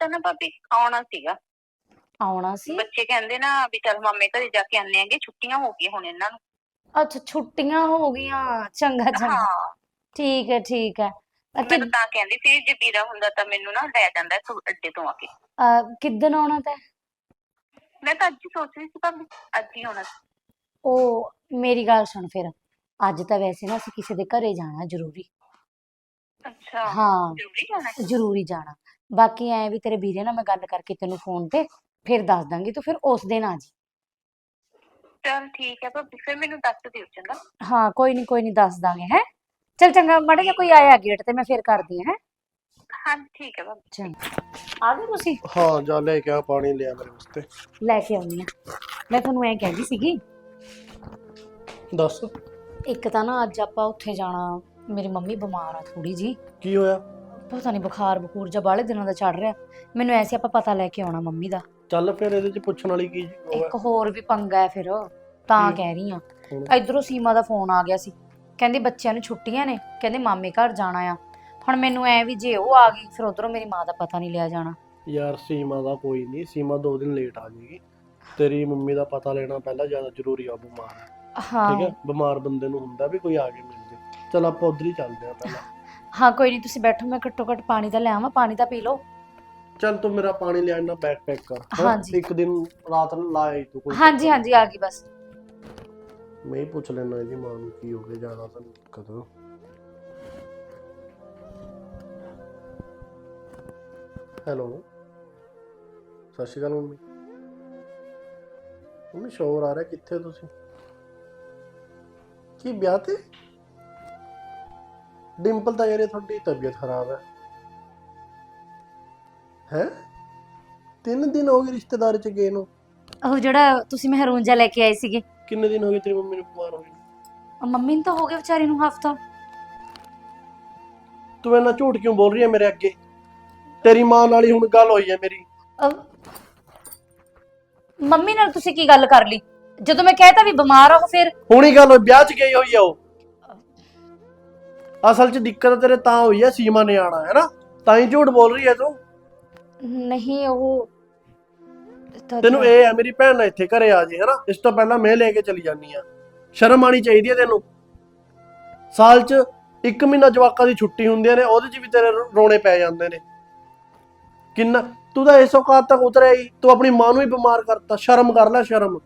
ਤਾਂ ਨਾ ਭਾਬੀ ਆਉਣਾ ਸੀਗਾ। ਆਉਣਾ ਸੀ? ਬੱਚੇ ਕਹਿੰਦੇ ਨਾ ਵੀ ਚੱਲ ਮਾਮੇ ਘਰੇ ਜਾ ਕੇ ਆਨੇ ਆਂਗੇ ਛੁੱਟੀਆਂ ਹੋ ਗਈਆਂ ਹੁਣ ਇਹਨਾਂ ਨੂੰ। ਅੱਛਾ ਛੁੱਟੀਆਂ ਹੋ ਗਈਆਂ। ਚੰਗਾ ਚੰਗਾ। ਹਾਂ। ਠੀਕ ਹੈ ਠੀਕ ਹੈ। ਅ, ਤਾਂ ਕਹਿੰਦੀ ਸੀ ਜੇ ਵੀਰਾ ਹੁੰਦਾ ਤਾਂ ਮੈਨੂੰ ਨਾ ਲੈ ਜਾਂਦਾ ਇੱਥੋਂ ਅੱਡੇ ਤੋਂ ਆ ਕੇ। ਅ, ਕਿੱਦਣ ਆਉਣਾ ਤੈ? ਮੈਂ ਤਾਂ ਅੱਜ ਹੀ ਸੋਚ ਰਹੀ ਸੀ ਭਾਬੀ ਅੱਜ ਹੀ ਆਉਣਾ ਸੀ। ਉਹ ਮੇਰੀ ਗੱਲ ਸੁਣ ਫਿਰ। ਅੱਜ ਤਾਂ ਵੈਸੇ ਨਾ ਅਸੀਂ ਕਿਸੇ ਦੇ ਘਰੇ ਜਾਣਾ ਜ਼ਰੂਰੀ। ਅੱਛਾ ਹਾਂ ਜ਼ਰੂਰੀ ਜਾਣਾ ਹੈ? ਜ਼ਰੂਰੀ ਜਾਣਾ। ਬਾਕੀ ਐ ਵੀ ਤੇਰੇ ਵੀਰੇ ਨਾਲ ਮੈਂ ਗੱਲ ਕਰਕੇ ਤੈਨੂੰ ਫੋਨ ਤੇ ਫਿਰ ਦੱਸ ਦਾਂਗੀ ਤੂੰ ਫਿਰ ਉਸ ਦਿਨ ਆ ਜੀ। ਚੱਲ ਠੀਕ ਹੈ ਭਾਬੀ ਫਿਰ ਮੈਨੂੰ ਦੱਸ ਦਿਓ ਚੰਗਾ। ਹਾਂ ਕੋਈ ਨਹੀਂ ਕੋਈ ਨਹੀਂ ਦੱਸ ਦਾਂਗੇ ਹੈ? ਚਲ ਚੰਗਾ ਮਾੜਾ ਜਿਹਾ ਕੋਈ ਆਇਆ ਗੇਟ ਤੇ ਮੈਂ ਫਿਰ ਕਰਦੀ ਹਾਂ ਹੈ? ਹਾਂ ਠੀਕ ਹੈ ਭਾਬੀ। ਚੰਗਾ। ਆ ਗਏ ਤੁਸੀਂ? ਹਾਂ ਜਾ ਲੈ ਕੇ ਆ ਪਾਣੀ ਲਿਆ ਮੇਰੇ ਵਾਸਤੇ। ਲੈ ਕੇ ਆਉਣੀ ਆ ਮੈਂ ਤੁਹਾਨੂੰ ਐ ਕਹਿੰਦੀ ਸੀਗੀ ਦੱਸ। ਇੱਕ ਤਾਂ ਨਾ ਅੱਜ ਆਪਾਂ ਉੱਥੇ ਜਾਣਾ ਮੇਰੀ ਮੰਮੀ ਬਿਮਾਰ ਆ ਥੋੜੀ ਜੀ ਕੀ ਹੋਇਆ? ਪਤਾ ਨਹੀਂ ਬੁਖਾਰ ਬਖੂਰ ਜਾਂ ਬਾਹਲੇ ਦਿਨਾਂ ਦਾ ਚੜ ਰਿਹਾ। ਮੈਨੂੰ ਐਸੀ ਆਪਾਂ ਪਤਾ ਲੈ ਕੇ ਆਉਣਾ ਮੰਮੀ ਦਾ। ਚੱਲ ਫਿਰ ਇਹਦੇ ਚ ਪੁੱਛਣ ਵਾਲੀ ਕੀ? ਇੱਕ ਹੋਰ ਵੀ ਪੰਗਾ ਹੈ ਫਿਰ ਤਾਂ? ਕਹਿ ਰਹੀ ਆ? ਇਧਰੋਂ ਸੀਮਾ ਦਾ ਫੋਨ ਆ ਗਿਆ ਸੀ। ਕਹਿੰਦੀ ਬੱਚਿਆਂ ਨੂੰ ਛੁੱਟੀਆਂ ਨੇ ਕਹਿੰਦੇ ਮਾਮੇ ਘਰ ਜਾਣਾ ਆ। ਹੁਣ ਮੈਨੂੰ ਐ ਵੀ ਜੇ ਉਹ ਆ ਗਈ ਫਿਰ ਉਧਰੋਂ ਮੇਰੀ ਮਾਂ ਦਾ ਪਤਾ ਨਹੀਂ ਲਿਆ ਜਾਣਾ। ਯਾਰ ਸੀਮਾ ਦਾ ਕੋਈ ਨਹੀਂ ਸੀਮਾ ਦੋ ਦਿਨ ਲੇਟ ਆ ਜਾਏਗੀ ਤੇਰੀ ਮੰਮੀ ਦਾ ਪਤਾ ਲੈਣਾ ਪਹਿਲਾਂ ਜ਼ਿਆਦਾ ਜ਼ਰੂਰੀ ਆ ਬਿਮਾਰ। ਹੈ। ਠੀਕ ਹਾਂ? ਬਿਮਾਰ ਬੰਦੇ ਨੂੰ ਹੁੰਦਾ ਵੀ ਕੋਈ ਆ ਕੇ ਮਿਲ। ਚੱਲ ਆਪਾਂ ਉਧਰ ਹੀ ਚੱਲਦੇ ਆ ਪਹਿਲਾਂ। ਹਾਂ ਕੋਈ ਨਹੀਂ ਤੁਸੀਂ ਬੈਠੋ ਮੈਂ ਘੱਟੋ ਘੱਟ ਪਾਣੀ ਤਾਂ ਲਿਆਵਾਂ ਪਾਣੀ ਤਾਂ ਪੀ ਲਓ। ਚੱਲ ਤੂੰ ਮੇਰਾ ਪਾਣੀ ਲਿਆ ਨਾ ਬੈਗ ਪੈਕ ਕਰ ਹੈਂ? ਹਾਂਜੀ। ਇੱਕ ਦਿਨ ਰਾਤ ਨੂੰ ਲਾਇਆ ਤੂੰ ਕੋਈ ਹਾਂਜੀ ਚੱਕਰ ਹਾਂਜੀ ਆ ਗਈ ਬਸ। ਨਹੀਂ। ਮੈਂ ਹੀ ਪੁੱਛ ਲੈਣਾ ਇਹਦੀ ਮਾਂ ਨੂੰ ਕੀ ਹੋ ਗਿਆ ਜ਼ਿਆਦਾ ਤਾਂ ਕਦੋਂ। ਹੈਲੋ। ਸਤਿ ਸ਼੍ਰੀ ਅਕਾਲ ਮੰਮੀ। ਮੰਮੀ ਸ਼ੋਰ ਆ ਰਿਹਾ ਕਿੱਥੇ ਹੋ ਤੁਸੀਂ? ਕੀ ਵਿਆਹ ਤੇ? ਡਿੰਪਲ ਤਾਂ ਯਾਰ ਇਹ ਤੁਹਾਡੀ ਤਬੀਅਤ ਖਰਾਬ ਹੈ। ਹੈ? ਤਿੰਨ ਦਿਨ ਹੋ ਗਏ ਰਿਸ਼ਤੇਦਾਰ ਚ ਗਏ ਨੂੰ। ਉਹ ਜਿਹੜਾ ਤੁਸੀਂ ਮਹਿਰੂਨ ਲੈ ਕੇ ਆਏ ਸੀਗੇ। ਕਿੰਨੇ ਦਿਨ ਹੋ ਗਏ ਤੇਰੀ ਮੰਮੀ ਨੂੰ ਬਿਮਾਰ ਹੋਈ ਨੂੰ? ਉਹ ਮੰਮੀ ਨੂੰ ਤਾਂ ਹੋ ਗਿਆ ਵਿਚਾਰੀ ਨੂੰ ਹਫਤਾ। ਤੂੰ ਇਹਨਾਂ ਝੂਠ ਕਿਉਂ ਬੋਲ ਰਹੀ ਹੈ ਮੇਰੇ ਅੱਗੇ? ਤੇਰੀ ਮਾਂ ਨਾਲ ਹੀ ਹੁਣ ਗੱਲ ਹੋਈ ਹੈ ਮੇਰੀ। ਮੰਮੀ ਨਾਲ ਤੁਸੀਂ ਕੀ ਗੱਲ ਕਰ ਲਈ? ਜਦੋਂ ਮੈਂ ਕਹਿਤਾ ਵੀ ਬਿਮਾਰ ਆ ਉਹ ਫਿਰ ਹੁਣੀ ਗੱਲ ਹੋਈ ਵਿਆਹ 'ਚ ਗਈ ਹੋਈ ਆ ਉਹ। ਅਸਲ 'ਚ ਦਿੱਕਤ ਤੇਰੇ ਤਾਂ ਹੋਈ ਹੈ ਸੀਮਾ ਨੇ ਆਣਾ ਹੈ ਨਾ। ਤਾਂ ਹੀ ਝੂਠ ਬੋਲ ਰਹੀ ਹੈ ਤੂੰ। ਨਹੀਂ ਉਹ ਤਾਂ- ਤੈਨੂੰ ਇਹ ਹੈ ਮੇਰੀ ਭੈਣ ਨਾ ਇੱਥੇ ਘਰੇ ਆ ਜੇ ਹੈ ਨਾ ਇਸ ਤੋਂ ਪਹਿਲਾਂ ਮੈਂ ਲੈ ਕੇ ਚਲੀ ਜਾਨੀ ਆ ਸ਼ਰਮ ਆਣੀ ਚਾਹੀਦੀ ਹੈ ਤੈਨੂੰ। ਸਾਲ 'ਚ ਇੱਕ ਮਹੀਨਾ ਜਵਾਕਾਂ ਦੀ ਛੁੱਟੀ ਹੁੰਦੀਆਂ ਨੇ ਉਹਦੇ 'ਚ ਵੀ ਤੇਰੇ ਰੋ- ਰੋਣੇ ਪੈ ਜਾਂਦੇ ਨੇ। ਕਿੰਨਾ ਤੂੰ ਤਾਂ ਇਸ ਔਕਾਤ ਤੱਕ ਉਤਰਿਆ ਹੀ। ਤੂੰ ਆਪਣੀ ਮਾਂ ਨੂੰ ਹੀ ਬਿਮਾਰ ਕਰਤਾ। ਸ਼ਰਮ ਕਰ ਲੈ ਸ਼ਰਮ।